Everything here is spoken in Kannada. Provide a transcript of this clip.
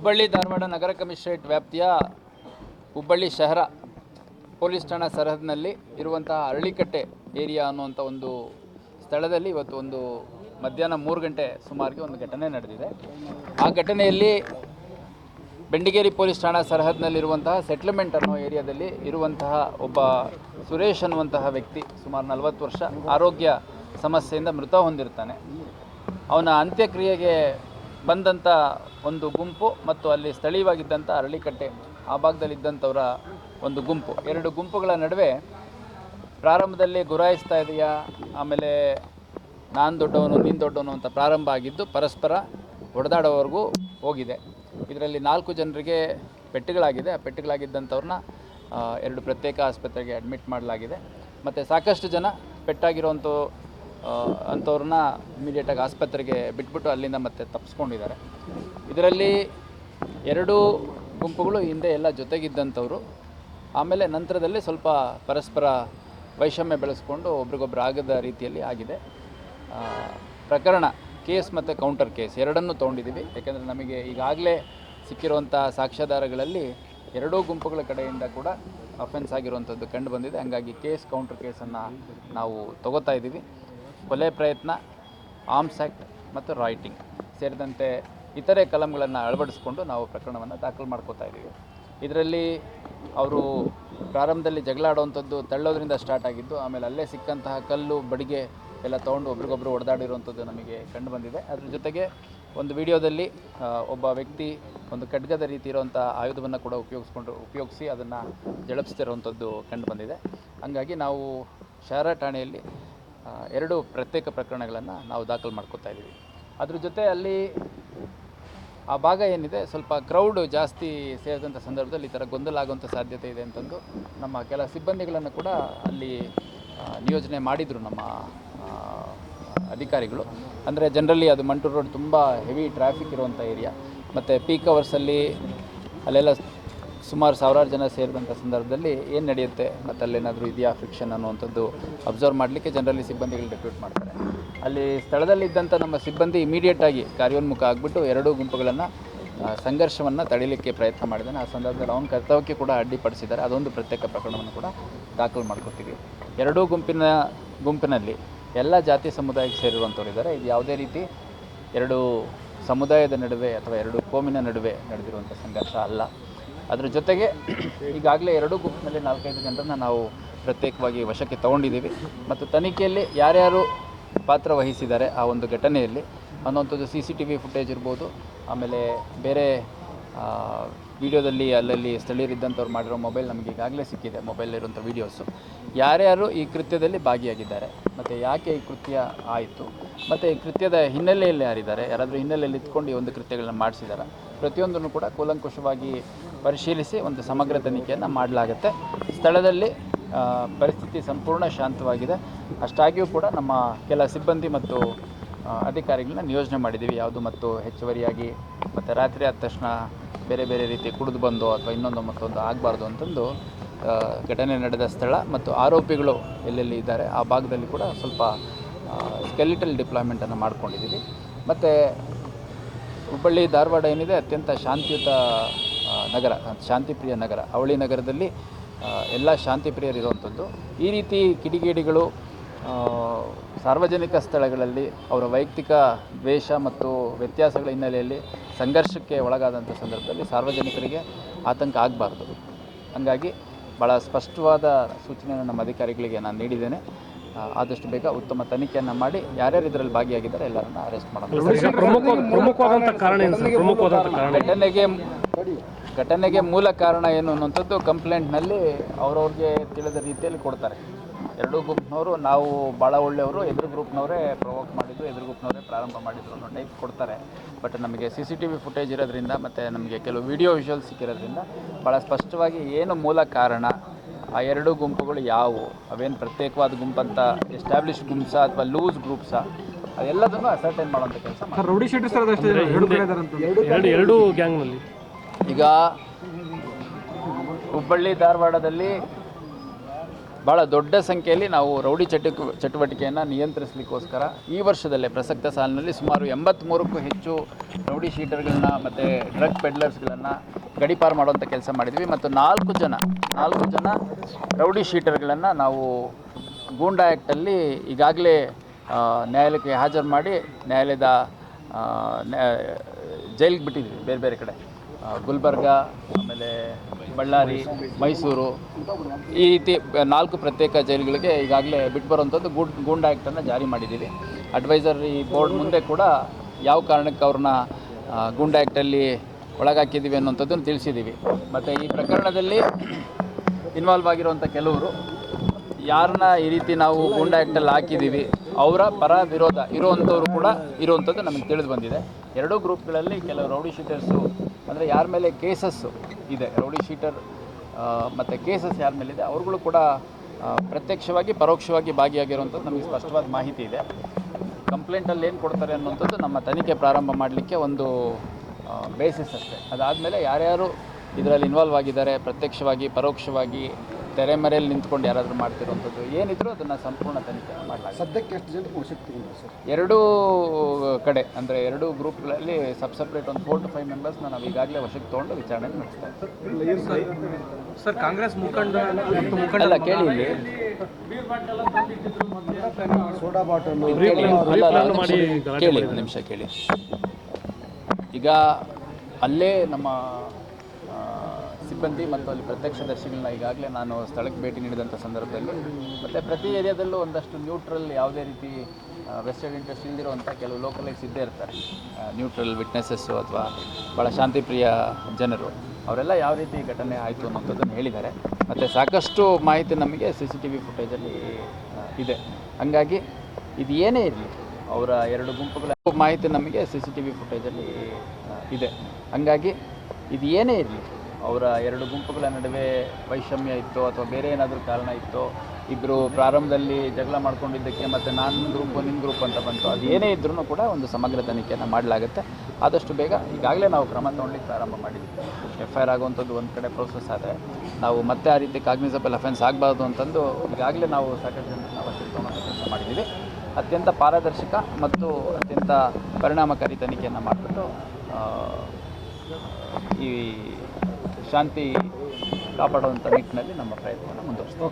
ಹುಬ್ಬಳ್ಳಿ ಧಾರವಾಡ ನಗರ ಕಮಿಷನರೇಟ್ ವ್ಯಾಪ್ತಿಯ ಹುಬ್ಬಳ್ಳಿ ಶಹರ ಪೊಲೀಸ್ ಠಾಣಾ ಸರಹದ್ನಲ್ಲಿ ಇರುವಂತಹ ಅರಳಿಕಟ್ಟೆ ಏರಿಯಾ ಅನ್ನುವಂಥ ಒಂದು ಸ್ಥಳದಲ್ಲಿ ಇವತ್ತು ಒಂದು ಮಧ್ಯಾಹ್ನ ಮೂರು ಗಂಟೆ ಸುಮಾರಿಗೆ ಒಂದು ಘಟನೆ ನಡೆದಿದೆ. ಆ ಘಟನೆಯಲ್ಲಿ ಬೆಂಡಿಗೇರಿ ಪೊಲೀಸ್ ಠಾಣಾ ಸರಹದ್ನಲ್ಲಿರುವಂತಹ ಸೆಟ್ಲ್ಮೆಂಟ್ ಅನ್ನೋ ಏರಿಯಾದಲ್ಲಿ ಇರುವಂತಹ ಒಬ್ಬ ಸುರೇಶ್ ಅನ್ನುವಂತಹ ವ್ಯಕ್ತಿ ಸುಮಾರು ನಲವತ್ತು ವರ್ಷ ಆರೋಗ್ಯ ಸಮಸ್ಯೆಯಿಂದ ಮೃತ ಹೊಂದಿರ್ತಾನೆ ಅವನ ಅಂತ್ಯಕ್ರಿಯೆಗೆ ಬಂದಂಥ ಒಂದು ಗುಂಪು ಮತ್ತು ಅಲ್ಲಿ ಸ್ಥಳೀಯವಾಗಿದ್ದಂಥ ಅರಳಿಕಟ್ಟೆ, ಆ ಭಾಗದಲ್ಲಿದ್ದಂಥವರ ಒಂದು ಗುಂಪು. ಎರಡು ಗುಂಪುಗಳ ನಡುವೆ ಪ್ರಾರಂಭದಲ್ಲಿ ಗುರಾಯಿಸ್ತಾ ಇದೆಯಾ, ಆಮೇಲೆ ನಾನು ದೊಡ್ಡವನು, ನೀನು ದೊಡ್ಡವನು ಅಂತ ಪ್ರಾರಂಭ ಆಗಿದ್ದು ಪರಸ್ಪರ ಹೊಡೆದಾಡೋವರೆಗೂ ಹೋಗಿದೆ. ಇದರಲ್ಲಿ ನಾಲ್ಕು ಜನರಿಗೆ ಪೆಟ್ಟುಗಳಾಗಿದೆ ಆ ಪೆಟ್ಟುಗಳಾಗಿದ್ದಂಥವ್ರನ್ನ ಎರಡು ಪ್ರತ್ಯೇಕ ಆಸ್ಪತ್ರೆಗೆ ಅಡ್ಮಿಟ್ ಮಾಡಲಾಗಿದೆ. ಮತ್ತು ಸಾಕಷ್ಟು ಜನ ಪೆಟ್ಟಾಗಿರೋವಂಥ ಅಂಥವ್ರನ್ನ ಇಮಿಡಿಯೇಟಾಗಿ ಆಸ್ಪತ್ರೆಗೆ ಬಿಟ್ಬಿಟ್ಟು ಅಲ್ಲಿಂದ ಮತ್ತೆ ತಪ್ಪಿಸ್ಕೊಂಡಿದ್ದಾರೆ ಇದರಲ್ಲಿ ಎರಡು ಗುಂಪುಗಳು ಹಿಂದೆ ಎಲ್ಲ ಜೊತೆಗಿದ್ದಂಥವ್ರು. ಆಮೇಲೆ ನಂತರದಲ್ಲಿ ಸ್ವಲ್ಪ ಪರಸ್ಪರ ವೈಷಮ್ಯ ಬೆಳೆಸ್ಕೊಂಡು ಒಬ್ರಿಗೊಬ್ರು ಆಗದ ರೀತಿಯಲ್ಲಿ ಆಗಿದೆ. ಪ್ರಕರಣ ಕೇಸ್ ಮತ್ತು ಕೌಂಟರ್ ಕೇಸ್ ಎರಡನ್ನೂ ತೊಗೊಂಡಿದ್ದೀವಿ. ಯಾಕೆಂದರೆ ನಮಗೆ ಈಗಾಗಲೇ ಸಿಕ್ಕಿರುವಂಥ ಸಾಕ್ಷ್ಯಾಧಾರಗಳಲ್ಲಿ ಎರಡೂ ಗುಂಪುಗಳ ಕಡೆಯಿಂದ ಕೂಡ ಅಫೆನ್ಸ್ ಆಗಿರುವಂಥದ್ದು ಕಂಡು ಬಂದಿದೆ. ಹಂಗಾಗಿ ಕೇಸ್ ಕೌಂಟರ್ ಕೇಸನ್ನು ನಾವು ತಗೋತಾ ಇದ್ದೀವಿ. ಕೊಲೆ ಪ್ರಯತ್ನ ಆರ್ಮ್ಸ್ ಆ್ಯಕ್ಟ್ ಮತ್ತು ರಾಯ್ಟಿಂಗ್ ಸೇರಿದಂತೆ ಇತರೆ ಕಲಂಗಳನ್ನು ಅಳವಡಿಸ್ಕೊಂಡು ನಾವು ಪ್ರಕರಣವನ್ನು ದಾಖಲು ಮಾಡ್ಕೋತಾ ಇದ್ದೀವಿ. ಇದರಲ್ಲಿ ಅವರು ಪ್ರಾರಂಭದಲ್ಲಿ ಜಗಳ ಆಡುವಂಥದ್ದು ತಳ್ಳೋದ್ರಿಂದ ಸ್ಟಾರ್ಟ್ ಆಗಿದ್ದು, ಆಮೇಲೆ ಅಲ್ಲೇ ಸಿಕ್ಕಂತಹ ಕಲ್ಲು, ಬಡಿಗೆ ಎಲ್ಲ ತೊಗೊಂಡು ಒಬ್ರಿಗೊಬ್ರು ಹೊಡೆದಾಡಿರುವಂಥದ್ದು ನಮಗೆ ಕಂಡು ಬಂದಿದೆ ಅದ್ರ ಜೊತೆಗೆ ಒಂದು ವಿಡಿಯೋದಲ್ಲಿ ಒಬ್ಬ ವ್ಯಕ್ತಿ ಒಂದು ಖಡ್ಗದ ರೀತಿ ಇರುವಂಥ ಆಯುಧವನ್ನು ಕೂಡ ಉಪಯೋಗಿಸ್ಕೊಂಡು, ಉಪಯೋಗಿಸಿ ಅದನ್ನು ಜಳಪಿಸ್ತಿರುವಂಥದ್ದು ಕಂಡು ಬಂದಿದೆ ಹಾಗಾಗಿ ನಾವು ಶಾರಾ ಠಾಣೆಯಲ್ಲಿ ಎರಡು ಪ್ರತ್ಯೇಕ ಪ್ರಕರಣಗಳನ್ನು ನಾವು ದಾಖಲು ಮಾಡ್ಕೋತಾ ಇದ್ದೀವಿ. ಅದ್ರ ಜೊತೆ ಅಲ್ಲಿ ಆ ಭಾಗ ಏನಿದೆ, ಸ್ವಲ್ಪ ಕ್ರೌಡ್ ಜಾಸ್ತಿ ಸೇರಿದಂಥ ಸಂದರ್ಭದಲ್ಲಿ ಈ ಥರ ಗೊಂದಲ ಆಗುವಂಥ ಸಾಧ್ಯತೆ ಇದೆ ಅಂತಂದು ನಮ್ಮ ಕೆಲ ಸಿಬ್ಬಂದಿಗಳನ್ನು ಕೂಡ ಅಲ್ಲಿ ನಿಯೋಜನೆ ಮಾಡಿದರು ನಮ್ಮ ಅಧಿಕಾರಿಗಳು. ಅಂದರೆ ಜನರಲಿ ಅದು ಮಂಟೂರು ರೋಡ್ ತುಂಬ ಹೆವಿ ಟ್ರಾಫಿಕ್ ಇರುವಂಥ ಏರಿಯಾ ಮತ್ತು ಪೀಕ್ ಅವರ್ಸಲ್ಲಿ ಅಲ್ಲೆಲ್ಲ ಸುಮಾರು ಸಾವಿರಾರು ಜನ ಸೇರಿದಂಥ ಸಂದರ್ಭದಲ್ಲಿ ಏನು ನಡೆಯುತ್ತೆ ಮತ್ತು ಅಲ್ಲೇನಾದರೂ ಇದೆಯಾ ಫ್ರಿಕ್ಷನ್ ಅನ್ನುವಂಥದ್ದು ಅಬ್ಸರ್ವ್ ಮಾಡಲಿಕ್ಕೆ ಜನರಲ್ಲಿ ಸಿಬ್ಬಂದಿಗಳು ಡೆಪ್ಯೂಟ್ ಮಾಡ್ತಾರೆ. ಅಲ್ಲಿ ಸ್ಥಳದಲ್ಲಿದ್ದಂಥ ನಮ್ಮ ಸಿಬ್ಬಂದಿ ಇಮಿಡಿಯೇಟಾಗಿ ಕಾರ್ಯೋನ್ಮುಖ ಆಗಿಬಿಟ್ಟು ಎರಡೂ ಗುಂಪುಗಳನ್ನು ಸಂಘರ್ಷವನ್ನು ತಡೀಲಿಕ್ಕೆ ಪ್ರಯತ್ನ ಮಾಡಿದ್ದಾನೆ ಆ ಸಂದರ್ಭದಲ್ಲಿ ಅವನ ಕರ್ತವ್ಯಕ್ಕೆ ಕೂಡ ಅಡ್ಡಿಪಡಿಸಿದ್ದಾರೆ. ಅದೊಂದು ಪ್ರತ್ಯೇಕ ಪ್ರಕರಣವನ್ನು ಕೂಡ ದಾಖಲು ಮಾಡ್ಕೊತೀವಿ ಎರಡೂ ಗುಂಪಿನ ಗುಂಪಿನಲ್ಲಿ ಎಲ್ಲ ಜಾತಿ ಸಮುದಾಯಕ್ಕೆ ಸೇರಿರುವಂಥವ್ರು ಇದ್ದಾರೆ. ಇದು ಯಾವುದೇ ರೀತಿ ಎರಡು ಸಮುದಾಯದ ನಡುವೆ ಅಥವಾ ಎರಡು ಕೋಮಿನ ನಡುವೆ ನಡೆದಿರುವಂಥ ಸಂಘರ್ಷ ಅಲ್ಲ. ಅದ್ರ ಜೊತೆಗೆ ಈಗಾಗಲೇ ಎರಡೂ ಗುಂಪಿನಲ್ಲಿ ನಾಲ್ಕೈದು ಜನರನ್ನು ನಾವು ಪ್ರತ್ಯೇಕವಾಗಿ ವಶಕ್ಕೆ ತಗೊಂಡಿದ್ದೀವಿ. ಮತ್ತು ತನಿಖೆಯಲ್ಲಿ ಯಾರ್ಯಾರು ಪಾತ್ರ ವಹಿಸಿದ್ದಾರೆ ಆ ಒಂದು ಘಟನೆಯಲ್ಲಿ ಅನ್ನೋಂಥದ್ದು C C T V footage ಇರ್ಬೋದು, ಆಮೇಲೆ ಬೇರೆ ವಿಡಿಯೋದಲ್ಲಿ ಅಲ್ಲಲ್ಲಿ ಸ್ಥಳೀಯರಿದ್ದಂಥವ್ರು ಮಾಡಿರೋ ಮೊಬೈಲ್ ನಮಗೆ ಈಗಾಗಲೇ ಸಿಕ್ಕಿದೆ ಮೊಬೈಲಲ್ಲಿರುವಂಥ ವೀಡಿಯೋಸು. ಯಾರ್ಯಾರು ಈ ಕೃತ್ಯದಲ್ಲಿ ಭಾಗಿಯಾಗಿದ್ದಾರೆ, ಮತ್ತು ಯಾಕೆ ಈ ಕೃತ್ಯ ಆಯಿತು, ಮತ್ತು ಈ ಕೃತ್ಯದ ಹಿನ್ನೆಲೆಯಲ್ಲಿ ಯಾರಿದ್ದಾರೆ, ಯಾರಾದರೂ ಹಿನ್ನೆಲೆಯಲ್ಲಿ ಇದ್ಕೊಂಡು ಈ ಒಂದು ಕೃತ್ಯಗಳನ್ನ ಮಾಡಿಸಿದ್ದಾರೆ ಪ್ರತಿಯೊಂದನ್ನು ಕೂಡ ಕೂಲಂಕುಷವಾಗಿ ಪರಿಶೀಲಿಸಿ ಒಂದು ಸಮಗ್ರ ತನಿಖೆಯನ್ನು ಮಾಡಲಾಗುತ್ತೆ. ಸ್ಥಳದಲ್ಲಿ ಪರಿಸ್ಥಿತಿ ಸಂಪೂರ್ಣ ಶಾಂತವಾಗಿದೆ. ಅಷ್ಟಾಗಿಯೂ ಕೂಡ ನಮ್ಮ ಕೆಲ ಸಿಬ್ಬಂದಿ ಮತ್ತು ಅಧಿಕಾರಿಗಳನ್ನ ನಿಯೋಜನೆ ಮಾಡಿದ್ದೀವಿ. ಯಾವುದು ಮತ್ತು ಹೆಚ್ಚುವರಿಯಾಗಿ ಮತ್ತು ರಾತ್ರಿ ಆದ ತಕ್ಷಣ ಬೇರೆ ಬೇರೆ ರೀತಿ ಕುಡಿದು ಬಂದು ಅಥವಾ ಇನ್ನೊಂದು ಮತ್ತೊಂದು ಆಗಬಾರ್ದು ಅಂತಂದು ಘಟನೆ ನಡೆದ ಸ್ಥಳ ಮತ್ತು ಆರೋಪಿಗಳು ಎಲ್ಲೆಲ್ಲಿ ಇದ್ದಾರೆ, ಆ ಭಾಗದಲ್ಲಿ ಕೂಡ ಸ್ವಲ್ಪ ಸ್ಕೆಲಿಟಲ್ ಡಿಪ್ಲಾಯ್ಮೆಂಟನ್ನು ಮಾಡ್ಕೊಂಡಿದ್ದೀವಿ. ಮತ್ತು, ಹುಬ್ಬಳ್ಳಿ, ಧಾರವಾಡ ಏನಿದೆ, ಅತ್ಯಂತ ಶಾಂತಿಯುತ ನಗರ, ಶಾಂತಿಪ್ರಿಯ ನಗರ, ಅವಳಿ ನಗರದಲ್ಲಿ ಎಲ್ಲ ಶಾಂತಿಪ್ರಿಯರಿರುವಂಥದ್ದು. ಈ ರೀತಿ ಕಿಡಿಗೇಡಿಗಳು ಸಾರ್ವಜನಿಕ ಸ್ಥಳಗಳಲ್ಲಿ ಅವರ ವೈಯಕ್ತಿಕ ದ್ವೇಷ ಮತ್ತು ವ್ಯತ್ಯಾಸಗಳ ಹಿನ್ನೆಲೆಯಲ್ಲಿ ಸಂಘರ್ಷಕ್ಕೆ ಒಳಗಾದಂಥ ಸಂದರ್ಭದಲ್ಲಿ ಸಾರ್ವಜನಿಕರಿಗೆ ಆತಂಕ ಆಗಬಾರ್ದು. ಹಾಗಾಗಿ ಭಾಳ ಸ್ಪಷ್ಟವಾದ ಸೂಚನೆಯನ್ನು ನಮ್ಮ ಅಧಿಕಾರಿಗಳಿಗೆ ನಾನು ನೀಡಿದ್ದೇನೆ. ಆದಷ್ಟು ಬೇಗ ಉತ್ತಮ ತನಿಖೆಯನ್ನು ಮಾಡಿ ಯಾರ್ಯಾರು ಇದರಲ್ಲಿ ಭಾಗಿಯಾಗಿದ್ದಾರೆ ಎಲ್ಲರನ್ನ ಅರೆಸ್ಟ್ ಮಾಡೋಣ ಪ್ರಮುಖ ಪ್ರಮುಖವಾದಂಥ ಕಾರಣ ಏನು ಸರ್? ಪ್ರಮುಖವಾದಂಥ ಕಾರಣ ಘಟನೆಗೆ ಘಟನೆಗೆ ಮೂಲ ಕಾರಣ ಏನು ಅನ್ನುವಂಥದ್ದು ಕಂಪ್ಲೇಂಟ್ನಲ್ಲಿ ಅವ್ರವ್ರಿಗೆ ತಿಳಿದ ರೀತಿಯಲ್ಲಿ ಕೊಡ್ತಾರೆ. ಎರಡೂ ಗ್ರೂಪ್ನವರು ನಾವು ಭಾಳ ಒಳ್ಳೆಯವರು ಎದುರು ಗ್ರೂಪ್ನವರೇ ಪ್ರೊವೋಕ್ ಮಾಡಿದ್ದು ಎದುರು ಗ್ರೂಪ್ನವರೇ ಪ್ರಾರಂಭ ಮಾಡಿದ್ರು ಅನ್ನೋ ಟೈಪ್ ಕೊಡ್ತಾರೆ. ಬಟ್ ನಮಗೆ C C T V footage ಇರೋದ್ರಿಂದ ಮತ್ತು ನಮಗೆ ಕೆಲವು ವಿಡಿಯೋ ವಿಷುವಲ್ ಸಿಕ್ಕಿರೋದ್ರಿಂದ ಭಾಳ ಸ್ಪಷ್ಟವಾಗಿ ಏನು ಮೂಲ ಕಾರಣ ಆ ಎರಡೂ ಗುಂಪುಗಳು ಯಾವುವು? ಅವೇನು ಪ್ರತ್ಯೇಕವಾದ ಗುಂಪಂತ ಎಸ್ಟಾಬ್ಲಿಷ್ ಗುಂಪ್ಸಾ ಅಥವಾ ಲೂಸ್ ಗ್ರೂಪ್ಸಾ ಅದೆಲ್ಲದನ್ನು ಅಸರ್ಟೈನ್ ಮಾಡುವಂಥ ಕೆಲಸ ರೌಡಿ ಎರಡು ಗ್ಯಾಂಗ್ನಲ್ಲಿ. ಈಗ ಹುಬ್ಬಳ್ಳಿ ಧಾರವಾಡದಲ್ಲಿ ಭಾಳ ದೊಡ್ಡ ಸಂಖ್ಯೆಯಲ್ಲಿ ನಾವು ರೌಡಿ ಚಟು ಚಟುವಟಿಕೆಯನ್ನು ನಿಯಂತ್ರಿಸಲಿಕ್ಕೋಸ್ಕರ ಈ ವರ್ಷದಲ್ಲೇ ಪ್ರಸಕ್ತ ಸಾಲಿನಲ್ಲಿ ಸುಮಾರು ಎಂಬತ್ತ್ಮೂರಕ್ಕೂ ಹೆಚ್ಚು ರೌಡಿ ಶೀಟರ್ಗಳನ್ನ ಮತ್ತು ಡ್ರಗ್ ಪೆಡ್ಲರ್ಸ್ಗಳನ್ನು ಗಡಿಪಾರು ಮಾಡುವಂಥ ಕೆಲಸ ಮಾಡಿದ್ವಿ. ಮತ್ತು ನಾಲ್ಕು ಜನ ನಾಲ್ಕು ಜನ ರೌಡಿ ಶೀಟರ್ಗಳನ್ನು ನಾವು ಗೂಂಡಾ ಆ್ಯಕ್ಟಲ್ಲಿ ಈಗಾಗಲೇ ನ್ಯಾಯಾಲಯಕ್ಕೆ ಹಾಜರು ಮಾಡಿ, ನ್ಯಾಯಾಲಯದ ನ್ಯಾ- ಜೈಲಿಗೆ ಬಿಟ್ಟಿದ್ವಿ ಬೇರೆ ಬೇರೆ ಕಡೆ. ಗುಲ್ಬರ್ಗ, ಆಮೇಲೆ ಬಳ್ಳಾರಿ, ಮೈಸೂರು ಈ ರೀತಿ ನಾಲ್ಕು ಪ್ರತ್ಯೇಕ ಜೈಲುಗಳಿಗೆ ಈಗಾಗಲೇ ಬಿಟ್ಟು ಬರುವಂಥದ್ದು ಗೂಡ್, ಗೂಂಡಾ ಆ್ಯಕ್ಟನ್ನು ಜಾರಿ ಮಾಡಿದ್ದೀವಿ. ಅಡ್ವೈಸರಿ ಬೋರ್ಡ್ ಮುಂದೆ ಕೂಡ ಯಾವ ಕಾರಣಕ್ಕೆ ಅವ್ರನ್ನ ಗೂಂಡಾ ಆ್ಯಕ್ಟಲ್ಲಿ ಒಳಗಾಕಿದ್ದೀವಿ ಅನ್ನುವಂಥದ್ದನ್ನು ತಿಳಿಸಿದ್ದೀವಿ. ಮತ್ತು ಈ ಪ್ರಕರಣದಲ್ಲಿ ಇನ್ವಾಲ್ವ್ ಆಗಿರುವಂಥ ಕೆಲವರು ಯಾರನ್ನ ಈ ರೀತಿ ನಾವು ಗೂಂಡಾ ಆ್ಯಕ್ಟಲ್ಲಿ ಹಾಕಿದ್ದೀವಿ, ಅವರ ಪರ ವಿರೋಧ ಇರುವಂಥವ್ರು ಕೂಡ ಇರುವಂಥದ್ದು ನಮಗೆ ತಿಳಿದು ಬಂದಿದೆ. ಎರಡೂ ಗ್ರೂಪ್ಗಳಲ್ಲಿ ಕೆಲವು ರೌಡಿ ಶೀಟರ್ಸು ಅಂದರೆ ಯಾರ ಮೇಲೆ ಕೇಸಸ್ಸು ಇದೆ ರೌಡಿ ಶೀಟರ್ ಮತ್ತು ಕೇಸಸ್ ಯಾರ ಮೇಲಿದೆ ಅವ್ರುಗಳು ಕೂಡ ಪ್ರತ್ಯಕ್ಷವಾಗಿ, ಪರೋಕ್ಷವಾಗಿ ಭಾಗಿಯಾಗಿರುವಂಥದ್ದು ನಮಗೆ ಸ್ಪಷ್ಟವಾದ ಮಾಹಿತಿ ಇದೆ. ಕಂಪ್ಲೇಂಟಲ್ಲಿ ಏನು ಕೊಡ್ತಾರೆ ಅನ್ನುವಂಥದ್ದು ನಮ್ಮ ತನಿಖೆ ಪ್ರಾರಂಭ ಮಾಡಲಿಕ್ಕೆ ಒಂದು ಬೇಸಿಸ್ ಅಷ್ಟೇ. ಅದಾದಮೇಲೆ ಯಾರ್ಯಾರು ಇದರಲ್ಲಿ ಇನ್ವಾಲ್ವ್ ಆಗಿದ್ದಾರೆ ಪ್ರತ್ಯಕ್ಷವಾಗಿ ಪರೋಕ್ಷವಾಗಿ ತೆರೆಮರೆಯಲ್ಲಿ ನಿಂತ್ಕೊಂಡು ಯಾರಾದರೂ ಮಾಡ್ತಿರುವಂಥದ್ದು ಏನಿದ್ರು ಅದನ್ನು ಸಂಪೂರ್ಣ ತನಿಖೆ ಮಾಡಲಾಗಿದೆ ಸದ್ಯಕ್ಕೆ ಎಷ್ಟು ಜನಕ್ಕೆ ಸರ್? ಎರಡೂ ಕಡೆ ಅಂದರೆ ಎರಡೂ ಗ್ರೂಪ್ಗಳಲ್ಲಿ ಸಬ್ ಸಪ್ರೇಟ್ ಒಂದು ಫೋರ್ ಟು ಫೈವ್ ಮೆಂಬರ್ಸ್ನ ನಾವು ಈಗಾಗಲೇ ವಶಕ್ಕೆ ತೊಗೊಂಡು ವಿಚಾರಣೆ ನಡೆಸ್ತಾ ಇದ್ದೀವಿ. ಸರ್ ಕಾಂಗ್ರೆಸ್ ಮುಖಂಡ ಮುಖಂಡ ಅಲ್ಲ ಕೇಳಿ ಇಲ್ಲಿ. ಸೋಡಾ ಬಾಟಲ್ ಕೇಳಿ. ಒಂದು ನಿಮಿಷ ಕೇಳಿ. ಈಗ ಅಲ್ಲೇ ನಮ್ಮ ಸಿಬ್ಬಂದಿ ಮತ್ತು ಅಲ್ಲಿ ಪ್ರತ್ಯಕ್ಷದರ್ಶಿಗಳನ್ನ ಈಗಾಗಲೇ ನಾನು ಸ್ಥಳಕ್ಕೆ ಭೇಟಿ ನೀಡಿದಂಥ ಸಂದರ್ಭದಲ್ಲಿ ಮತ್ತು ಪ್ರತಿ ಏರಿಯಾದಲ್ಲೂ ಒಂದಷ್ಟು ನ್ಯೂಟ್ರಲ್ ಯಾವುದೇ ರೀತಿ ವೆಸ್ಟರ್ಡ್ ಇಂಟ್ರೆಸ್ಟ್ ಇಲ್ದಿರುವಂಥ ಕೆಲವು ಲೋಕಲೈಸ್ ಇದ್ದೇ ಇರ್ತಾರೆ. ನ್ಯೂಟ್ರಲ್ ವಿಟ್ನೆಸ್ಸಸ್ಸು ಅಥವಾ ಭಾಳ ಶಾಂತಿಪ್ರಿಯ ಜನರು, ಅವರೆಲ್ಲ ಯಾವ ರೀತಿ ಘಟನೆ ಆಯಿತು ಅನ್ನೋಂಥದ್ದನ್ನು ಹೇಳಿದ್ದಾರೆ. ಮತ್ತು ಸಾಕಷ್ಟು ಮಾಹಿತಿ ನಮಗೆ ಸಿ ಸಿ ಟಿ ವಿ ಫುಟೇಜಲ್ಲಿ ಇದೆ. ಹಂಗಾಗಿ ಇದು ಏನೇ ಇರಲಿ ಅವರ ಎರಡು ಗುಂಪುಗಳ ಮಾಹಿತಿ ನಮಗೆ ಸಿ ಸಿ ಟಿ ವಿ ಫುಟೇಜಲ್ಲಿ ಇದೆ. ಹಂಗಾಗಿ ಇದು ಏನೇ ಇರಲಿ, ಅವರ ಎರಡು ಗುಂಪುಗಳ ನಡುವೆ ವೈಷಮ್ಯ ಇತ್ತು ಅಥವಾ ಬೇರೆ ಏನಾದರೂ ಕಾರಣ ಇತ್ತು ಇಬ್ಬರು ಪ್ರಾರಂಭದಲ್ಲಿ ಜಗಳ ಮಾಡ್ಕೊಂಡಿದ್ದಕ್ಕೆ ಮತ್ತು ನಾನು ಗ್ರೂಪು ನಿಮ್ಮ ಗ್ರೂಪ್ ಅಂತ ಬಂತು, ಅದು ಏನೇ ಇದ್ರೂ ಕೂಡ ಒಂದು ಸಮಗ್ರ ತನಿಖೆಯನ್ನು ಮಾಡಲಾಗುತ್ತೆ. ಆದಷ್ಟು ಬೇಗ ಈಗಾಗಲೇ ನಾವು ಕ್ರಮ ತೊಗೊಳ್ಳಿಕ್ಕೆ ಪ್ರಾರಂಭ ಮಾಡಿದ್ವಿ ಎಫ್ ಐ ಆರ್ ಆಗುವಂಥದ್ದು ಒಂದು ಕಡೆ ಪ್ರೋಸೆಸ್ ಆದರೆ ನಾವು ಮತ್ತೆ ಆ ರೀತಿ ಕಾಗ್ನಿಸಬಲ್ ಅಫೆನ್ಸ್ ಆಗಬಾರ್ದು ಅಂತಂದು ಈಗಾಗಲೇ ನಾವು ಸಾಕಷ್ಟು ಜನ ನಾವು ಕೆಲಸ ಮಾಡಿದ್ದೀವಿ. ಅತ್ಯಂತ ಪಾರದರ್ಶಕ ಮತ್ತು ಅತ್ಯಂತ ಪರಿಣಾಮಕಾರಿ ತನಿಖೆಯನ್ನು ಮಾಡಿಬಿಟ್ಟು ಈ ಶಾಂತಿ ಕಾಪಾಡುವಂಥ ನಿಟ್ಟಿನಲ್ಲಿ ನಮ್ಮ ಪ್ರಯತ್ನವನ್ನು ಮುಂದುವರಿಸ್ತೀವಿ.